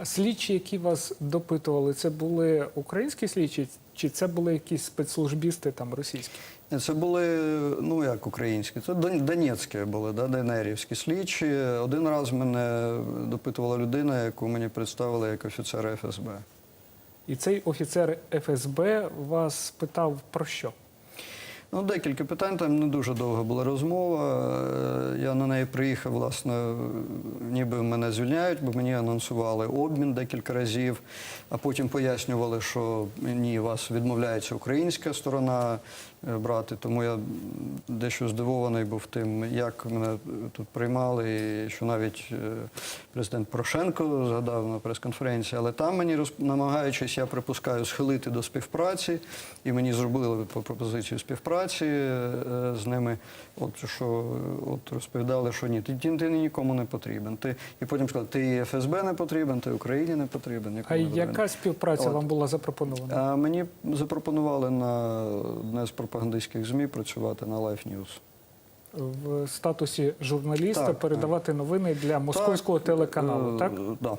А слідчі, які вас допитували, це були українські слідчі, чи це були якісь спецслужбісти там російські? Це були, ну як українські, це дон- донецькі були, да, ДНРівські слідчі. Один раз мене допитувала людина, яку мені представили як офіцера ФСБ. І цей офіцер ФСБ вас питав про що? Ну, декілька питань, там не дуже довга була розмова. Е, Я на неї приїхав, власне, ніби мене звільняють, бо мені анонсували обмін декілька разів, а потім пояснювали, що ні, вас відмовляється українська сторона е, брати. Тому я дещо здивований був тим, як мене тут приймали, і що навіть е, президент Порошенко згадав на прес-конференції, але там мені намагаючись, я припускаю, схилити до співпраці, і мені зробили пропозицію співпраці е, з ними. От що е, от розповідали, що ні, ти, ти, нікому не потрібен. Ти і потім сказали, ти і ФСБ не потрібен, ти Україні не потрібен. А потрібен. яка співпраця От. вам була запропонована? А мені запропонували на одне з пропагандистських ЗМІ працювати на Life News. В статусі журналіста Так, передавати новини для московського Так, телеканалу, е, так? Да.